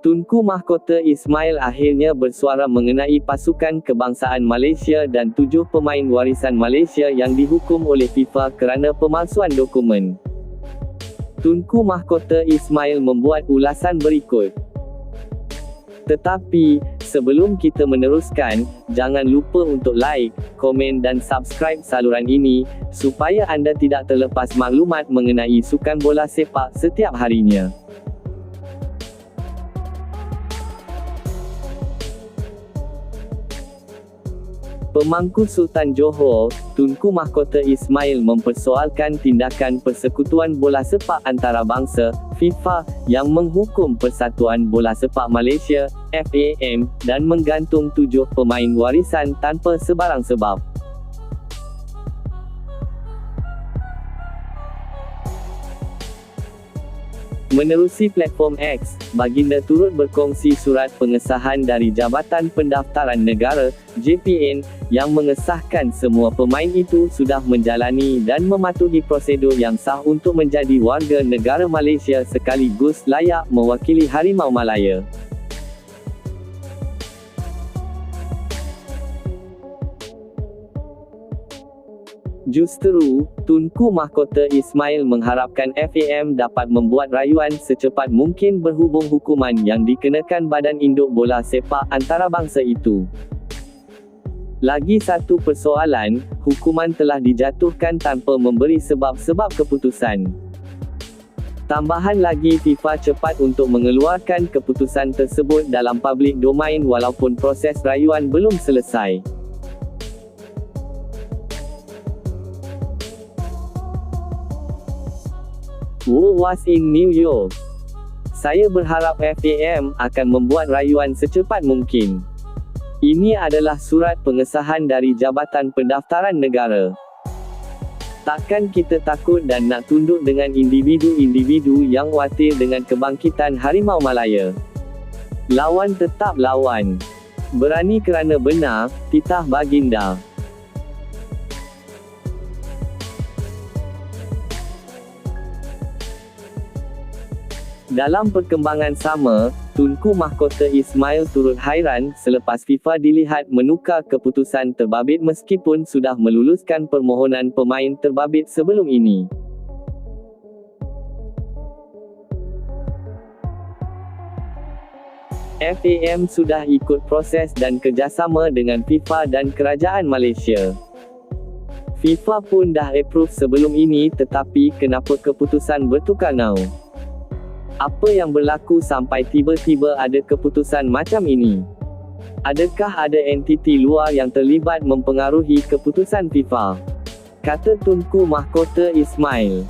Tunku Mahkota Ismail akhirnya bersuara mengenai pasukan kebangsaan Malaysia dan tujuh pemain warisan Malaysia yang dihukum oleh FIFA kerana pemalsuan dokumen. Tunku Mahkota Ismail membuat ulasan berikut. Tetapi, sebelum kita meneruskan, jangan lupa untuk like, komen dan subscribe saluran ini, supaya anda tidak terlepas maklumat mengenai sukan bola sepak setiap harinya. Pemangku Sultan Johor, Tunku Mahkota Ismail mempersoalkan tindakan Persekutuan Bola Sepak Antarabangsa, FIFA, yang menghukum Persatuan Bola Sepak Malaysia, FAM, dan menggantung tujuh pemain warisan tanpa sebarang sebab. Menerusi platform X, Baginda turut berkongsi surat pengesahan dari Jabatan Pendaftaran Negara, JPN, yang mengesahkan semua pemain itu sudah menjalani dan mematuhi prosedur yang sah untuk menjadi warga negara Malaysia sekaligus layak mewakili Harimau Malaya. Justeru, Tunku Mahkota Ismail mengharapkan FAM dapat membuat rayuan secepat mungkin berhubung hukuman yang dikenakan Badan Induk Bola Sepak Antarabangsa itu. Lagi satu persoalan, hukuman telah dijatuhkan tanpa memberi sebab-sebab keputusan. Tambahan lagi FIFA cepat untuk mengeluarkan keputusan tersebut dalam public domain walaupun proses rayuan belum selesai. Wu was in New York. Saya berharap FAM akan membuat rayuan secepat mungkin. Ini adalah surat pengesahan dari Jabatan Pendaftaran Negara. Takkan kita takut dan nak tunduk dengan individu-individu yang khawatir dengan kebangkitan Harimau Malaya. Lawan tetap lawan. Berani kerana benar, titah baginda. Dalam perkembangan sama, Tunku Mahkota Ismail turut hairan selepas FIFA dilihat menukar keputusan terbabit meskipun sudah meluluskan permohonan pemain terbabit sebelum ini. FAM sudah ikut proses dan kerjasama dengan FIFA dan Kerajaan Malaysia. FIFA pun dah approve sebelum ini tetapi kenapa keputusan bertukar now? Apa yang berlaku sampai tiba-tiba ada keputusan macam ini? Adakah ada entiti luar yang terlibat mempengaruhi keputusan FIFA? Kata Tunku Mahkota Ismail.